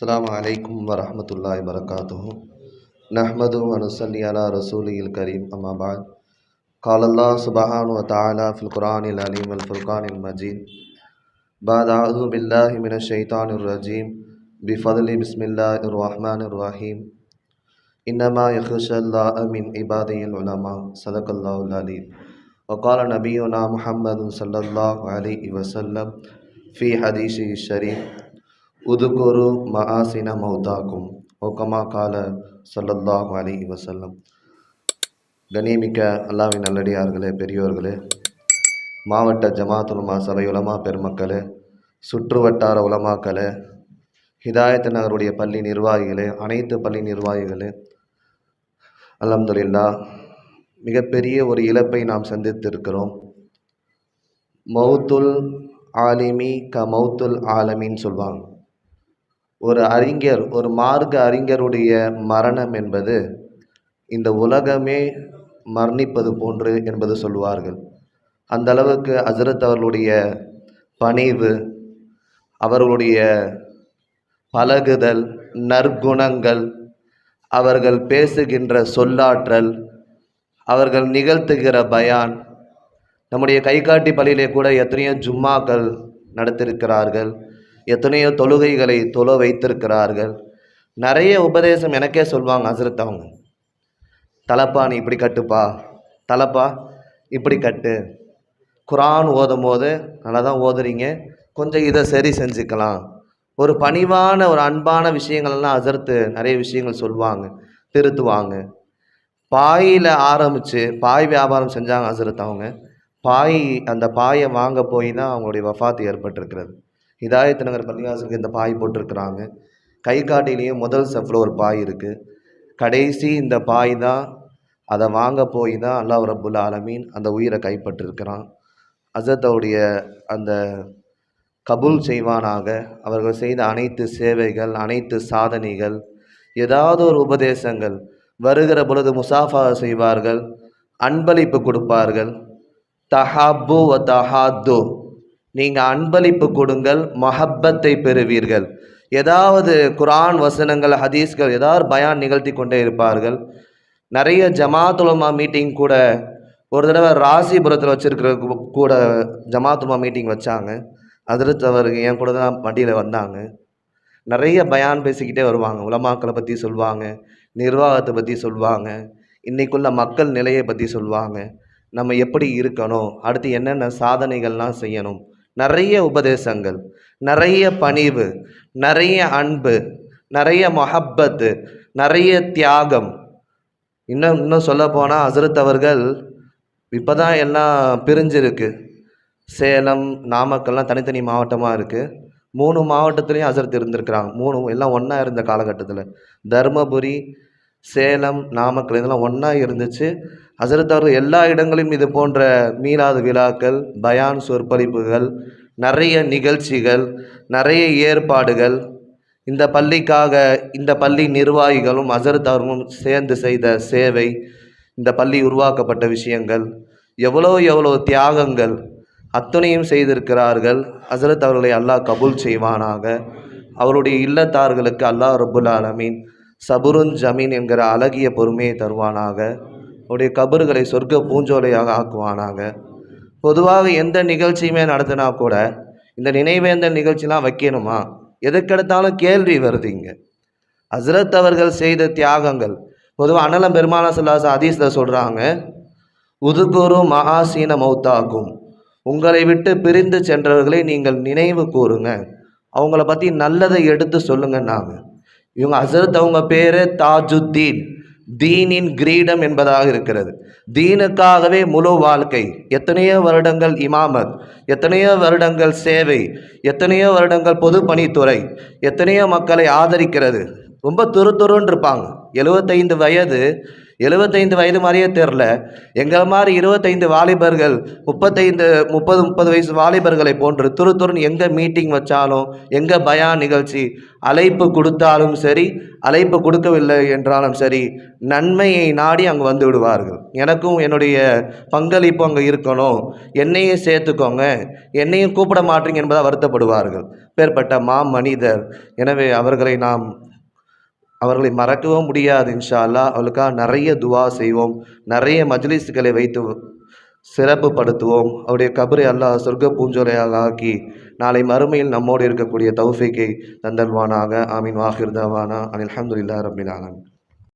السلام علیکم ورحمۃ اللہ وبرکاتہ۔ نحمد ونسلی علی رسول الکریم، اما بعد۔ قال اللہ سبحانہ وتعالی فی القرآن العلیم الفرقان المجید۔ بعد، اعوذ باللہ من الشیطان الرجیم۔ بفضل بسم اللہ الرحمن الرحیم۔ انما یخش اللہ من عبادی العلماء۔ صدق اللہ العلیم۔ وقال نبینا محمد صلی اللہ علیہ وسلم فی حدیث شریف۔ உதுகுரு மஹாசின மௌதாக்கும் ஒகமா கால ஸல்லல்லாஹு அலி வசல்லம் கணியமிக்க அல்லாவின் நல்லடியார்களே பெரியோர்களே மாவட்ட ஜமாத்துலமா சபை உலமா பெருமக்களே சுற்று வட்டார உலமாக்களே ஹிதாயத் நகருடைய பள்ளி நிர்வாகிகளே அனைத்து பள்ளி நிர்வாகிகளே அலம்துல்லா மிகப்பெரிய ஒரு இழப்பை நாம் சந்தித்திருக்கிறோம். மௌத்துல் ஆலிமி க மௌத்துல் ஆலமின்னு சொல்லுவாங்க ஒரு அறிஞர் ஒரு மார்க்க அறிஞருடைய மரணம் என்பது இந்த உலகமே மரணிப்பது போன்று என்பது சொல்வார்கள் அந்த அளவுக்கு ஹசரத் அவர்களுடைய பணிவு அவர்களுடைய பழகுதல் நற்குணங்கள் அவர்கள் பேசுகின்ற சொல்லாற்றல் அவர்கள் நிகழ்த்துகிற பயான் நம்முடைய கைகாட்டி பள்ளியிலே கூட எத்தனையோ ஜும்மாக்கள் நடத்திருக்கிறார்கள். எத்தனையோ தொழுகைகளை தொழ வைத்திருக்கிறார்கள். நிறைய உபதேசம் எனக்கே சொல்லுவாங்க ஹசரத் அவங்க. தலப்பா நீ இப்படி கட்டுப்பா. தலப்பா இப்படி கட்டு. குரான் ஓதும் போது நல்லா தான் ஓதுறீங்க. கொஞ்சம் இதை சரி செஞ்சுக்கலாம். ஒரு பணிவான ஒரு அன்பான விஷயங்கள்லாம் அசர்த்து நிறைய விஷயங்கள் சொல்லுவாங்க திருத்துவாங்க. பாயில் ஆரம்பித்து பாய் வியாபாரம் செஞ்சாங்க ஹசரத் அவங்க. பாய் அந்த பாயை வாங்க போய் தான் அவங்களுடைய வஃபாத்து ஏற்பட்டிருக்கிறது. ஹிதாயத் நகர் பள்ளிவாசலுக்கு இந்த பாய் போட்டிருக்கிறாங்க. கை காட்டிலேயும் முதல் செஃப்பில் ஒரு பாய் இருக்குது கடைசி இந்த பாய் தான் அதை வாங்க போய் தான் அல்லாஹ் ரபுல் ஆலமீன் அந்த உயிரை கைப்பற்றிருக்கிறான். அசத்தவுடைய அந்த கபூல் செய்வானாக. அவர்கள் செய்த அனைத்து சேவைகள் அனைத்து சாதனைகள் ஏதாவது ஒரு உபதேசங்கள் வருகிற பொழுது முசாஃபா செய்வார்கள் அன்பளிப்பு கொடுப்பார்கள். தஹாபு வ தஹாது நீங்கள் அன்பளிப்பு கொடுங்கள் மஹப்பத்தை பெறுவீர்கள். ஏதாவது குரான் வசனங்கள் ஹதீஸ்கள் ஏதாவது பயான் நிகழ்த்தி கொண்டே இருப்பார்கள். நிறைய ஜமாத்துலமா மீட்டிங் கூட ஒரு தடவை ராசிபுரத்தில் வச்சுருக்கிற கூட ஜமாத்துலமா மீட்டிங் வச்சாங்க. அதிர்த்தவர் என் கூட தான் வண்டியில் வந்தாங்க. நிறைய பயான் பேசிக்கிட்டே வருவாங்க. உலமாக்களை பற்றி சொல்லுவாங்க நிர்வாகத்தை பற்றி சொல்லுவாங்க இன்றைக்குள்ள மக்கள் நிலையை பற்றி சொல்லுவாங்க நம்ம எப்படி இருக்கணும் அடுத்து என்னென்ன சாதனைகள்லாம் செய்யணும் நிறைய உபதேசங்கள் நிறைய பணிவு நிறைய அன்பு நிறைய மொஹப்பத்து நிறைய தியாகம். இன்னும் இன்னும் சொல்ல போனால் ஹசரத் அவர்கள் இப்போ தான் எல்லாம் பிரிஞ்சிருக்கு. சேலம் நாமக்கல்லாம் தனித்தனி மாவட்டமாக இருக்குது மூணு மாவட்டத்துலேயும் ஹசரத் இருந்திருக்கிறாங்க. மூணு எல்லாம் ஒன்றா இருந்த காலகட்டத்தில். தருமபுரி சேலம் நாமக்கல் இதெல்லாம் ஒன்றா இருந்துச்சு. ஹசரத் அவர்கள் எல்லா இடங்களிலும் இது போன்ற மீலாது விழாக்கள் பயான் சொற்பொழிப்புகள் நிறைய நிகழ்ச்சிகள் நிறைய ஏற்பாடுகள் இந்த பள்ளிக்காக இந்த பள்ளி நிர்வாகிகளும் ஹசரத் அவர்களும் சேர்ந்து செய்த சேவை இந்த பள்ளி உருவாக்கப்பட்ட விஷயங்கள் எவ்வளோ எவ்வளோ தியாகங்கள் அத்துணையும் செய்திருக்கிறார்கள். ஹசரத் அவர்களை அல்லாஹ் கபூல் செய்வானாக. அவருடைய இல்லத்தார்களுக்கு அல்லாஹ் ரபுல் ஆலமீன் சபுருன் ஜமீன் என்கிற அழகிய பொறுமையை தருவானாக. அவருடைய கபறுகளை சொர்க்க பூஞ்சோலையாக ஆக்குவானாங்க பொதுவாக எந்த நிகழ்ச்சியுமே நடத்தினா கூட இந்த நினைவேந்த நிகழ்ச்சிலாம் வைக்கணுமா? எதுக்கெடுத்தாலும் கேள்வி வருது இங்கே. ஹசரத் அவர்கள் செய்த தியாகங்கள். பொதுவாக அனலம் பெருமான சொல்லாச அதீஸில் சொல்கிறாங்க உதுகுரு மகாசீன மௌத்தாகும். உங்களை விட்டு பிரிந்து சென்றவர்களை நீங்கள் நினைவு கூறுங்க. அவங்கள பற்றி நல்லதை எடுத்து சொல்லுங்கன்னாங்க. இவங்க ஹசரத் அவங்க பேர் தாஜுத்தீன். தீனின் கிரீடம் என்பதாக இருக்கிறது. தீனுக்காகவே முழு வாழ்க்கை எத்தனையோ வருடங்கள் இமாமத் எத்தனையோ வருடங்கள் சேவை எத்தனையோ வருடங்கள் பொதுப்பணித்துறை எத்தனையோ மக்களை ஆதரிக்கிறது. ரொம்ப துரு துருன்னு இருப்பாங்க. எழுபத்தைந்து வயது எழுபத்தைந்து வயது மாதிரியே தெரில எங்களை மாதிரி இருபத்தைந்து வாலிபர்கள் முப்பத்தைந்து முப்பது முப்பது வயசு வாலிபர்களை போன்று துரு துருன்னு எங்கே மீட்டிங் வச்சாலும் எங்கே பயா நிகழ்ச்சி அழைப்பு கொடுத்தாலும் சரி அழைப்பு கொடுக்கவில்லை என்றாலும் சரி நன்மையை நாடி அங்கே வந்து விடுவார்கள். எனக்கும் என்னுடைய பங்களிப்பு அங்கே இருக்கணும். என்னையும் சேர்த்துக்கோங்க. என்னையும் கூப்பிட மாட்டீங்க என்பதாக வருத்தப்படுவார்கள். பேர்பட்ட மா மனிதர் எனவே அவர்களை நாம் அவர்களை மறக்கவும் முடியாது இன்ஷா அல்லாஹ் அவளுக்காக நிறைய துவா செய்வோம். நிறைய மஜ்லிஸ்களை வைத்து சிறப்புப்படுத்துவோம் அவருடைய கபரை அல்லாஹ் சொர்க்க பூஞ்சோலையாக ஆக்கி நாளை மறுமையில் நம்மோடு இருக்கக்கூடிய தௌஃபிக்கை தந்தல்வானாக ஆமீன். வாஹிர்தவானா அனில் அஹமதுல்லா ரபின் ஆலமீன்.